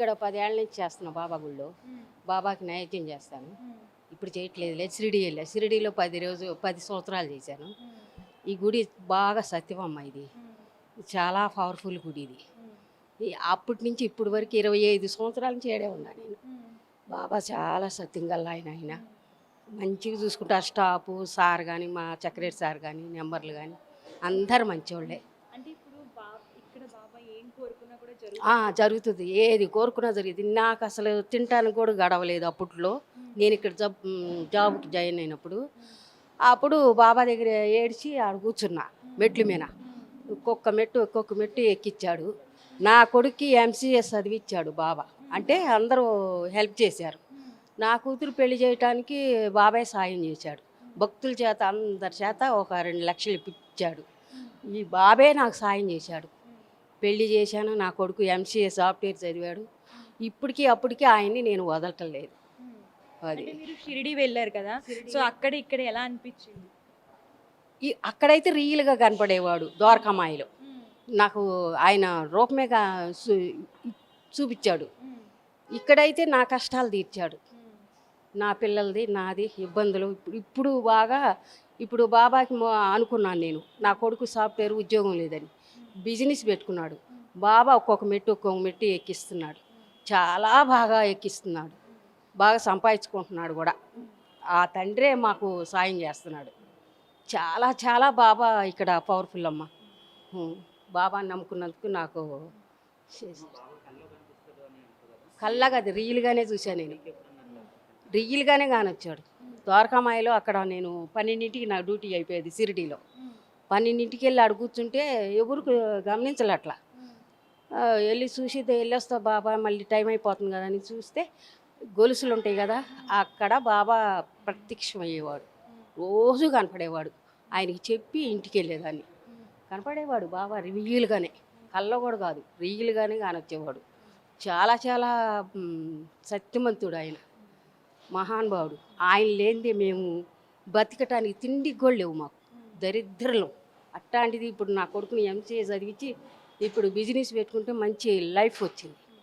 ఇక్కడ పదేళ్ళ నుంచి చేస్తున్నా బాబా గుళ్ళో బాబాకి నైవేద్యం చేస్తాను. ఇప్పుడు చేయట్లేదు లేదు షిరిడి వెళ్ళా షిరిడిలో పది రోజు పది సంవత్సరాలు చేశాను. ఈ గుడి బాగా సత్యమమ్మ ఇది. చాలా పవర్ఫుల్ గుడి ఇది. అప్పటి నుంచి ఇప్పటి వరకు ఇరవై ఐదు సంవత్సరాల నుంచి ఏడే ఉన్నా నేను. బాబా చాలా సత్యం గల ఆయన ఆయన. మంచిగా చూసుకుంటారు. స్టాఫ్ సార్ కానీ మా చక్రేట్ సార్ కానీ నెంబర్లు కానీ అందరు మంచివాళ్ళే అంటే ఇప్పుడు బా ఇక్కడ బాబా ఏం కోరుకున్నా కూడా జరుగుతుంది. ఏది కోరుకున్నా జరుగుతుంది నాకు అసలు తినటానికి కూడా గడవలేదు అప్పట్లో. నేను ఇక్కడ జాబ్ జాబ్కి జాయిన్ అయినప్పుడు. అప్పుడు బాబా దగ్గర ఏడ్చి ఆడ కూర్చున్నా మెట్ల మీద. ఒక్కొక్క మెట్టు ఒక్కొక్క మెట్టు ఎక్కిచ్చాడు. నా కొడుక్కి ఎంసీఎస్ చదివిచ్చాడు బాబా. అంటే అందరూ హెల్ప్ చేశారు. నా కూతురు పెళ్ళి చేయటానికి బాబాయ్ సాయం చేశాడు. భక్తుల చేత అందరి చేత ఒక రెండు లక్షలు ఇప్పించాడు. ఈ బాబే నాకు సాయం చేశాడు. పెళ్ళి చేశాను. నా కొడుకు ఎంసీఏ సాఫ్ట్వేర్ చదివాడు. ఇప్పటికీ అప్పటికి ఆయన్ని నేను వదలటం లేదు అది. మీరు షిరిడి వెళ్ళారు కదా? సో అక్కడ ఇక్కడ ఎలా అనిపించింది? ఈ అక్కడైతే రియల్గా కనపడేవాడు ద్వారకామాయిలో. నాకు ఆయన రూపమే చూపించాడు. ఇక్కడైతే నా కష్టాలు తీర్చాడు. నా పిల్లలది నాది ఇబ్బందులు ఇప్పుడు ఇప్పుడు బాగా ఇప్పుడు బాబాకి అనుకున్నాను నేను. నా కొడుకు సాఫ్ట్వేర్ ఉద్యోగం లేదని. బిజినెస్ పెట్టుకున్నాడు. బాబా ఒక్కొక్క మెట్టు ఒక్కొక్క మెట్టు ఎక్కిస్తున్నాడు. చాలా బాగా ఎక్కిస్తున్నాడు. బాగా సంపాదించుకుంటున్నాడు కూడా. ఆ తండ్రే మాకు సాయం చేస్తున్నాడు. చాలా చాలా బాబా ఇక్కడ పవర్ఫుల్ అమ్మ. బాబా నమ్ముకున్నందుకు నాకు కళ్ళగా అది రియల్గానే చూశాను నేను. రియల్గానే కానొచ్చాడు. ద్వారకామాయలో అక్కడ నేను పన్నెండింటికి నా డ్యూటీ అయిపోయేది సిరిడీలో. పన్నెండింటికి వెళ్ళి ఆడు కూర్చుంటే ఎవరు గమనించలే అట్లా వెళ్ళి చూసి వెళ్ళొస్తా బాబా మళ్ళీ టైం అయిపోతుంది కదా అని చూస్తే గొలుసులు ఉంటాయి కదా అక్కడ బాబా ప్రత్యక్షమయ్యేవాడు. రోజు కనపడేవాడు. ఆయనకి చెప్పి ఇంటికి వెళ్ళేదాన్ని కనపడేవాడు బాబా రియల్గానే కళ్ళ కూడా కాదు రియల్గానే కానొచ్చేవాడు. చాలా చాలా సత్యమంతుడు ఆయన. మహానుభావుడు. ఆయన లేనిదే మేము బతికటానికి తిండి కూడా లేవు మాకు. దరిద్రలం. అట్లాంటిది ఇప్పుడు నా కొడుకుని ఎంసీఏ చదివించి ఇప్పుడు బిజినెస్ పెట్టుకుంటే మంచి లైఫ్ వచ్చింది.